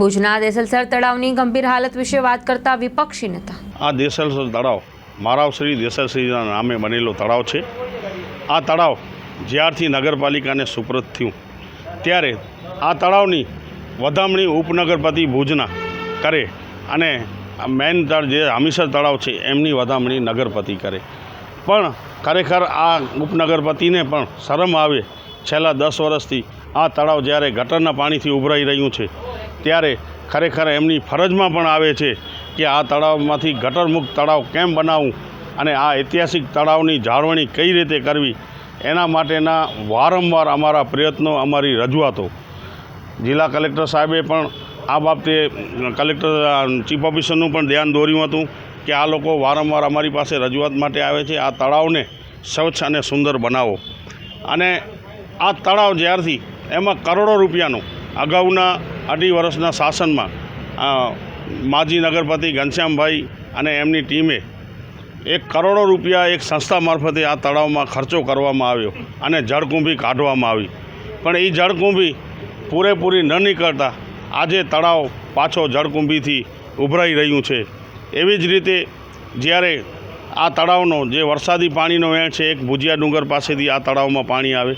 ભુજના દેસલસર તળાવની ગંભીર હાલત વિશે વાત કરતા વિપક્ષી નેતા. આ દેસલસર તળાવ મારાવશ્રી દેસલશ્રીના નામે બનેલો તળાવ છે. આ તળાવ જ્યારથી નગરપાલિકાને સુપ્રત થયું, ત્યારે આ તળાવની વધામણી ઉપનગરપતિ ભુજના કરે અને મેન તળ જે હમીસર તળાવ છે, એમની વધામણી નગરપતિ કરે. પણ ખરેખર આ ઉપનગરપતિને પણ શરમ આવે. છેલ્લા દસ વર્ષથી આ તળાવ જ્યારે ગટરના પાણીથી ઉભરાઈ રહ્યું છે ત્યારે ખરેખર એમની ફરજમાં પણ આવે છે કે આ તળાવમાંથી ગટરમુક્ત તળાવ કેમ બનાવવું અને આ ઐતિહાસિક તળાવની જાળવણી કઈ રીતે કરવી, એના માટેના વારંવાર અમારા પ્રયત્નો, અમારી રજૂઆતો. જિલ્લા કલેક્ટર સાહેબે પણ આ બાબતે કલેક્ટર ચીફ ઓફિસરનું પણ ધ્યાન દોર્યું હતું કે આ લોકો વારંવાર અમારી પાસે રજૂઆત માટે આવે છે, આ તળાવને સ્વચ્છ અને સુંદર બનાવો. અને આ તળાવ જ્યારથી એમાં કરોડો રૂપિયાનું અગાઉના અઢી વર્ષના શાસનમાં માજી નગરપતિ ઘનશ્યામભાઈ અને એમની ટીમે એક કરોડો રૂપિયા એક સંસ્થા મારફતે આ તળાવમાં ખર્ચો કરવામાં આવ્યો અને જળકુંભી કાઢવામાં આવી. પણ એ જળકુંભી પૂરેપૂરી ન નીકળતા આજે તળાવ પાછો જળકુંભીથી ઉભરાઈ રહ્યું છે. એવી જ રીતે જ્યારે આ તળાવનો જે વરસાદી પાણીનો વેણ છે, એક ભુજિયા ડુંગર પાસેથી આ તળાવમાં પાણી આવે.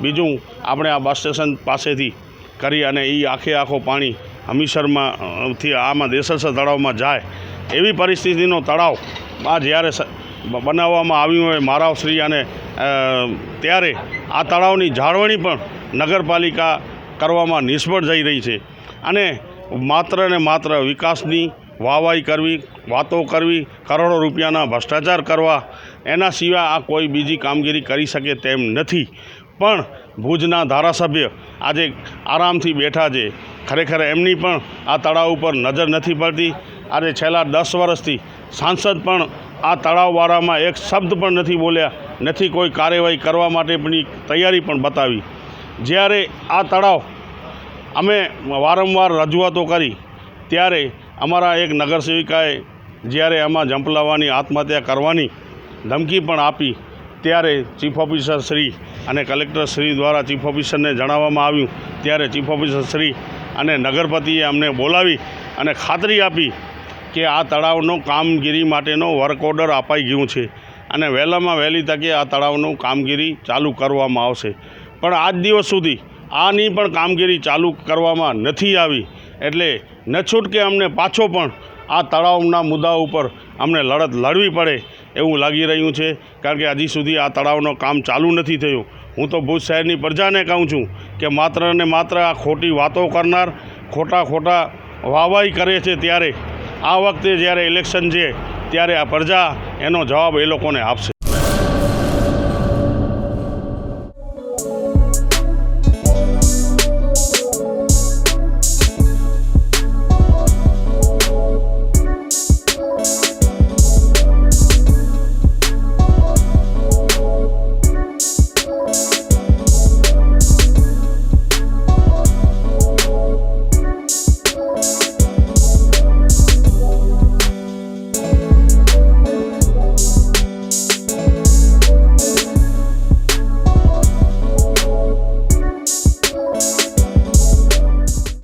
બીજું આપણે આ બસ સ્ટેશન પાસેથી કરી અને એ આખે આખો પાણી હમીસરમાંથી આમાં દેસરસર તળાવમાં જાય. એવી પરિસ્થિતિનો તળાવ આ જ્યારે બનાવવામાં આવ્યું હોય મારાવશ્રી અને ત્યારે આ તળાવની જાળવણી પણ નગરપાલિકા કરવામાં નિષ્ફળ જઈ રહી છે. અને માત્ર ને માત્ર વિકાસની વાવાઈ કરવી, વાતો કરવી, કરોડો રૂપિયાના ભ્રષ્ટાચાર કરવા, એના સિવાય આ કોઈ બીજી કામગીરી કરી શકે તેમ નથી. પણ ભુજના ધારાસભ્ય આજે આરામથી બેઠા છે. ખરેખર એમની પણ આ તળાવ ઉપર નજર નથી પડતી. આજે છેલ્લા દસ વર્ષથી સાંસદ પણ આ તળાવવાળામાં એક શબ્દ પણ નથી બોલ્યા. નથી કોઈ કાર્યવાહી કરવા માટે પણ તૈયારી પણ બતાવી. જ્યારે આ તળાવ અમે વારંવાર રજૂઆતો કરી, ત્યારે અમારા એક નગરસેવિકાએ જ્યારે આમાં ઝંપલાવવાની આત્મહત્યા કરવાની ધમકી પણ આપી ત્યારે ચીફ ઓફિસર શ્રી અને કલેક્ટર શ્રી દ્વારા ચીફ ઓફિસરને જણાવવામાં આવ્યું. ત્યારે ચીફ ઓફિસર શ્રી અને નગરપતિએ અમને બોલાવી અને ખાતરી આપી કે આ તળાવનો કામગીરી માટેનો વર્ક ઓર્ડર અપાઈ ગયું છે અને વહેલામાં વહેલી તકે આ તળાવનું કામગીરી ચાલુ કરવામાં આવશે. પણ આજ દિવસ સુધી આની પણ કામગીરી ચાલુ કરવામાં નથી આવી એટલે ન છૂટકે અમને પાછો પણ આ તળાવના મુદ્દા ઉપર અમને લડત લડવી પડે એવું લાગી રહ્યું છે કારણ કે હજી સુધી આ તળાવનો કામ ચાલુ નથી થયું. હું તો ભુજ શહેરની પ્રજાને કહું છું કે માત્ર ને માત્ર આ ખોટી વાતો કરનાર ખોટા ખોટા વાહવાઈ કરે છે ત્યારે. આ વખતે જ્યારે ઇલેક્શન છે, ત્યારે આ પ્રજા એનો જવાબ એ લોકોને આપશે.